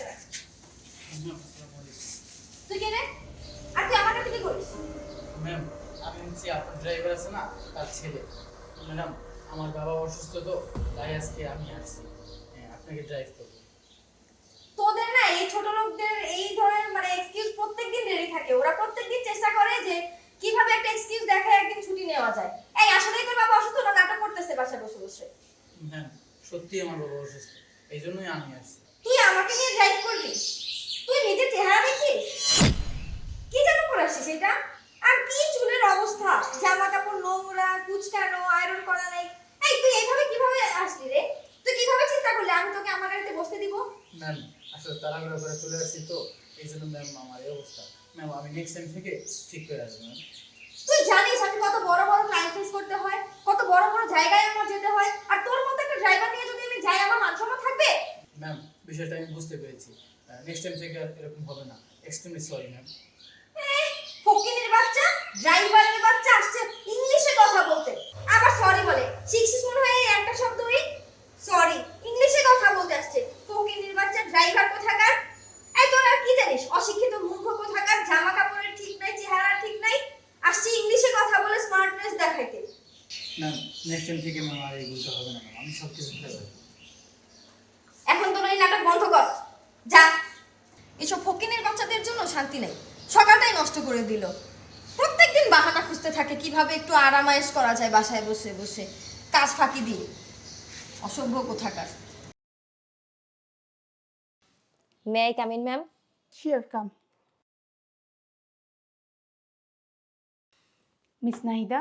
রাখ। তুই কে রে? আর তুই আমার কাছে কি করিস? ম্যাম আমি হচ্ছে আপনার ড্রাইভার আছে না তার ছেলে। ম্যাডাম আমার বাবা অসুস্থ তো তাই আজকে আমি আসছি। হ্যাঁ, আপনাকে ড্রাইভ করব। তোদের না এই ছোট লোকদের এই ধরনের মানে এক্সকিউজ প্রত্যেকদিন রেডি থাকে। ওরা প্রত্যেকদিন চেষ্টা করে যে কীভাবে একটা এক্সকিউজ দেখায় একদিন ছুটি নেওয়া যায়। এই আসলেই তোর বাবা অসুস্থ না? নাটক করতেছে বাসায় বসে বসে। ম্যাম সত্যি আমার বাবা অসুস্থ। এই জন্যই আমি আসছি। তুই আমাকে নিয়ে ড্রাইভ করবি তুই নিজের চেহারা দেখিস? কি যেন করে আসছিস এটা আর কি চুলের অবস্থা? জামা কাপড় নোংরা কুচকানো আয়রন করা নাই। এই তুই এইভাবে কীভাবে আসলি রে? তুই কীভাবে চিন্তা করলি? আমি তোকে আমার গাড়িতে বসতে দিব? ম্যাম আসলে তাড়াহুড়া করে চলে আসছি তো। এই জন্য ম্যাম আমার এই অবস্থা। ম্যাম আমি নেক্সট টাইম থেকে ঠিক করে আসব তুই জানিস আমি কত বড় বড় ক্লায়েন্ট ফেস করতে হয় কত বড় বড় জায়গায় আমার যেতে হয় আর তোর মতো একটা ড্রাইভার নিয়ে যদি আমি যাই আমার মান সম্মান থাকবে ম্যাম বিষয়টা আমি বুঝতে পেরেছি। নেক্সট টাইম থেকে আর এরকম হবে না। এক্সট্রিমলি সরি ম্যাম ফকিনের বাচ্চা ড্রাইভারের বাচ্চা আসছে ইংলিশে কথা বলতে। আবার সরি বলে। শিখছিস মনে হয় এই একটা শব্দই সরি ইংলিশে কথা বলতে আসছে। ফকিনের বাচ্চা ড্রাইভার কোথাকার? এই তোর আর কি জানিস? অশিক্ষিত মূর্খ কোথাকার? জামা কাপড়ের ঠিক নাই চেহারা ঠিক নাই? আসছে ইংলিশে কথা বলে স্মার্টনেস দেখাইতে। ম্যাম নেক্সট টাইম থেকে ম্যাম আর এই ভুলটা হবে না আমি সব কিছু ফেলে এখন তোর এই নাটক বন্ধ কর যা এসব ফকিনের বাচ্চাদের জন্য শান্তি নেই। সকালটাই নষ্ট করে দিল। প্রত্যেকদিন বাহানা খুঁজতে থাকে কীভাবে একটু আরামায়েশ করা যায় বাসায় বসে বসে। কাজ ফাঁকি দিয়ে। অসভ্য কোথাকার। May I come in ma'am Sure, come miss Nahida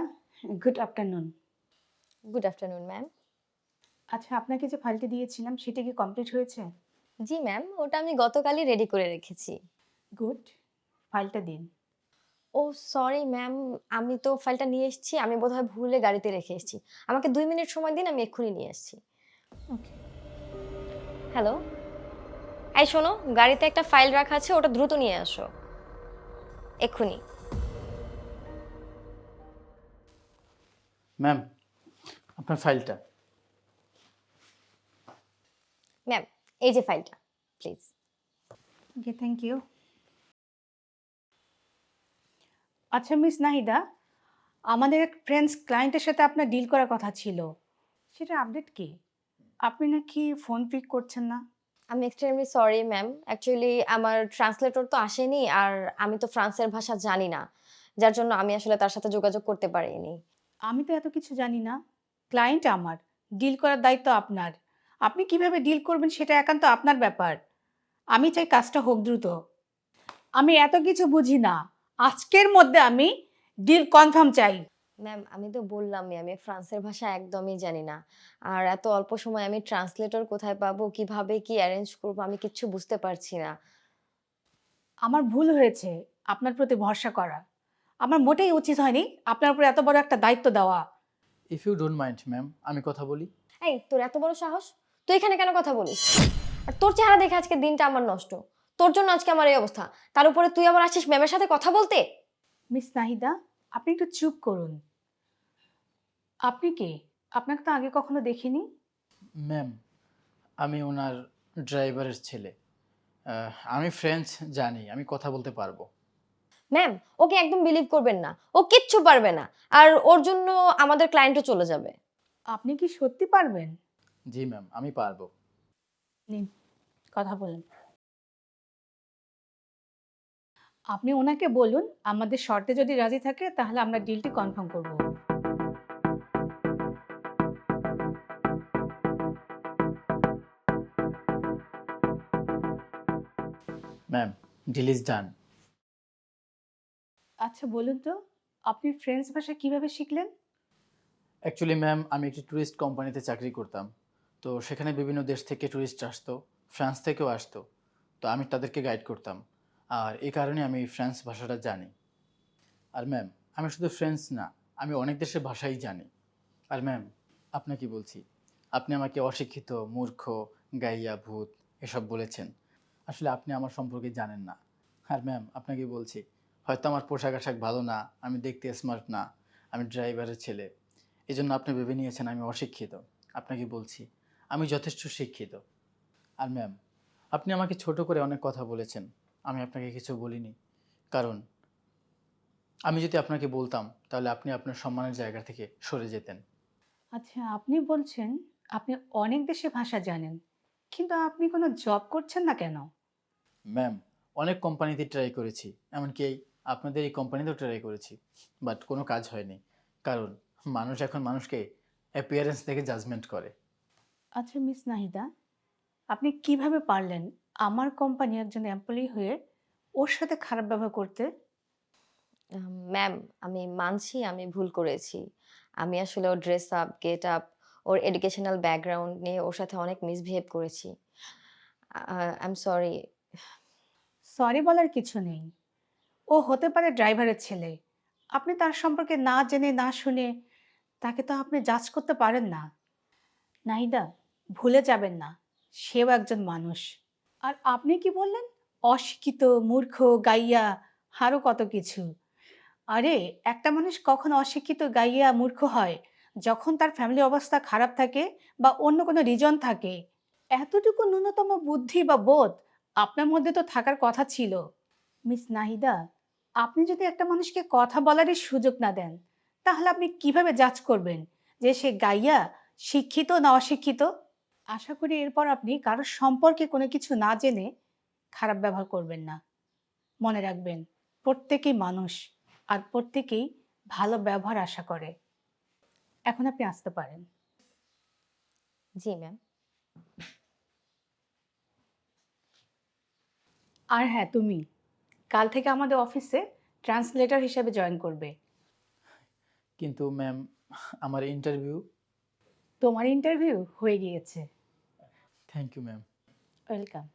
good afternoon good afternoon ma'am আচ্ছা আপনাকে যে ফাইলটি দিয়েছিলাম সেটা কি কমপ্লিট হয়েছে? জি ম্যাম ওটা আমি গতকালই রেডি করে রেখেছি। গুড ফাইলটা দিন। ও সরি ম্যাম আমি তো ফাইলটা নিয়ে এসেছি আমি বোধহয় ভুলে গাড়িতে রেখে এসেছি। আমাকে দুই মিনিট সময় দিন আমি এক্ষুনি নিয়ে এসেছি ওকে হ্যালো এই শোনো গাড়িতে একটা ফাইল রাখা আছে ওটা দ্রুত নিয়ে আসো। এক্ষুনি। ম্যাম আপনার ফাইলটা। ম্যাম এই যে ফাইলটা প্লিজ ওকে থ্যাংক ইউ আচ্ছা মিস নাহিদা আমাদের এক ফ্রেন্ডস ক্লায়েন্টের সাথে আপনার ডিল করার কথা ছিল। সেটা আপডেট কি? আপনি নাকি ফোন পিক করছেন না? আমি এক্সট্রিমলি সরি ম্যাম অ্যাকচুয়ালি আমার ট্রান্সলেটর তো আসেনি আর আমি তো ফ্রান্সের ভাষা জানি না। যার জন্য আমি আসলে তার সাথে যোগাযোগ করতে পারিনি। আমি তো এত কিছু জানি না। ক্লায়েন্ট আমার। ডিল করার দায়িত্ব আপনার। আপনি কীভাবে ডিল করবেন সেটা একান্ত আপনার ব্যাপার। আমি চাই কাজটা হোক দ্রুত। আমি এত কিছু বুঝি না। আজকের মধ্যে আমি ডিল কনফার্ম চাই। ম্যাম আমি তো বললামই আমি ফ্রান্সের ভাষা একদমই জানি না। আর এত অল্প সময় আমি ট্রান্সলেটর কোথায় পাবো কীভাবে কি অ্যারেঞ্জ করব আমি কিচ্ছু বুঝতে পারছি না। আমার ভুল হয়েছে আপনার প্রতি ভরসা করা। আমার মোটেই উচিত হয়নি আপনার উপর এত বড় একটা দায়িত্ব দেওয়া। If you don't mind ma'am আমি কথা বলি। এই তোর এত বড় সাহস? তুই এখানে কেন কথা বলিস? আর তোর চেহারা দেখে আজকে দিনটা আমার নষ্ট। তোর জন্য আজকে আমার এই অবস্থা। তার উপরে তুই আবার আসিস ম্যামের সাথে কথা বলতে? মিস নাহিদা আপনি একটু চুপ করুন। আপনি কে? আপনাকে তো আগে কখনো দেখিনি? ম্যাম আমি ওনার ড্রাইভারের ছেলে। আহ, আমি ফ্রেঞ্চ জানি আমি কথা বলতে পারব। ম্যাম ওকে একদম বিলিভ করবেন না। ও কিচ্ছু পারবে না। আর ওর জন্য আমাদের ক্লায়েন্টও চলে যাবে। আপনি কি সত্যি পারবেন? জি ম্যাম আমি পারব। নিন কথা বলুন। আপনি ওনাকে বলুন আমাদের শর্তে যদি রাজি থাকে তাহলে আমরা ডিলটি কনফার্ম করব। ম্যাম ডিল ইজ ডান আচ্ছা বলুন তো আপনি ফ্রেঞ্চ ভাষা কীভাবে শিখলেন? অ্যাকচুয়ালি ম্যাম আমি একটি ট্যুরিস্ট কোম্পানিতে চাকরি করতাম। তো সেখানে বিভিন্ন দেশ থেকে ট্যুরিস্ট আসতো ফ্রান্স থেকেও আসতো। তো আমি তাদেরকে গাইড করতাম। আর এই কারণে আমি ফ্রান্স ভাষাটা জানি। আর ম্যাম, আমি শুধু ফ্রেঞ্চ না, আমি অনেক দেশের ভাষাই জানি। আর ম্যাম, আপনাকে বলছি? আপনি আমাকে অশিক্ষিত, মূর্খ, গাইয়া, ভূত এসব বলেছেন। আসলে আপনি আমার সম্পর্কে জানেন না। আর ম্যাম, আপনাকে বলছি, হয়তো আমার পোশাক আশাক ভালো না, আমি দেখতে স্মার্ট না, আমি ড্রাইভারের ছেলে। এই জন্য আপনি ভেবে নিয়েছেন আমি অশিক্ষিত। আপনাকে বলছি, আমি যথেষ্ট শিক্ষিত। আর ম্যাম, আপনি আমাকে ছোট করে অনেক কথা বলেছেন। আমি আপনাকে কিছু বলিনি। কারণ আমি যদি আপনাকে বলতাম তাহলে আপনি আপনার সম্মানের জায়গা থেকে সরে যেতেন। আচ্ছা আপনি বলছেন আপনি অনেক দেশে ভাষা জানেন কিন্তু আপনি কোনো জব করছেন না কেন? ম্যাম অনেক কোম্পানিতে ট্রাই করেছি এমনকি এই আপনাদের এই কোম্পানিতেও ট্রাই করেছি বাট কোনো কাজ হয়নি। কারণ মানুষ এখন মানুষকে অ্যাপিয়ারেন্স থেকে জাজমেন্ট করে। আচ্ছা মিস নাহিদা আপনি কীভাবে পারলেন আমার কোম্পানি একজন এমপ্লয়ি হয়ে ওর সাথে খারাপ ব্যবহার করতে ম্যাম আমি মানছি আমি ভুল করেছি। আমি আসলে ওর ড্রেস আপ গেট আপ ওর এডুকেশনাল ব্যাকগ্রাউন্ড নিয়ে ওর সাথে অনেক মিসবিহেভ করেছি। আই এম সরি সরি বলার কিছু নেই। ও হতে পারে ড্রাইভারের ছেলে। আপনি তার সম্পর্কে না জেনে না শুনে তাকে তো আপনি জাজ করতে পারেন না। নাহিদা ভুলে যাবেন না। সেও একজন মানুষ। আর আপনি কি বললেন? অশিক্ষিত, মূর্খ, গাইয়া আরও কত কিছু। আরে, একটা মানুষ কখন অশিক্ষিত, গাইয়া, মূর্খ হয় যখন তার ফ্যামিলি অবস্থা খারাপ থাকে বা অন্য কোনো রিজন থাকে। এতটুকু ন্যূনতম বুদ্ধি বা বোধ আপনার মধ্যে তো থাকার কথা ছিল। মিস নাহিদা, আপনি যদি একটা মানুষকে কথা বলারই সুযোগ না দেন, তাহলে আপনি কীভাবে জাজ করবেন যে সে গাইয়া, শিক্ষিত না অশিক্ষিত? আশা করি এরপর আপনি কারোর সম্পর্কে কোনো কিছু না জেনে খারাপ ব্যবহার করবেন না। মনে রাখবেন প্রত্যেকেই মানুষ আর প্রত্যেকেই ভালো ব্যবহার আশা করে। এখন আপনি আসতে পারেন। জি ম্যাম আর হ্যাঁ তুমি কাল থেকে আমাদের অফিসে ট্রান্সলেটর হিসেবে জয়েন করবে। কিন্তু ম্যাম আমার ইন্টারভিউ তোমার ইন্টারভিউ হয়ে গিয়েছে। Thank you ma'am welcome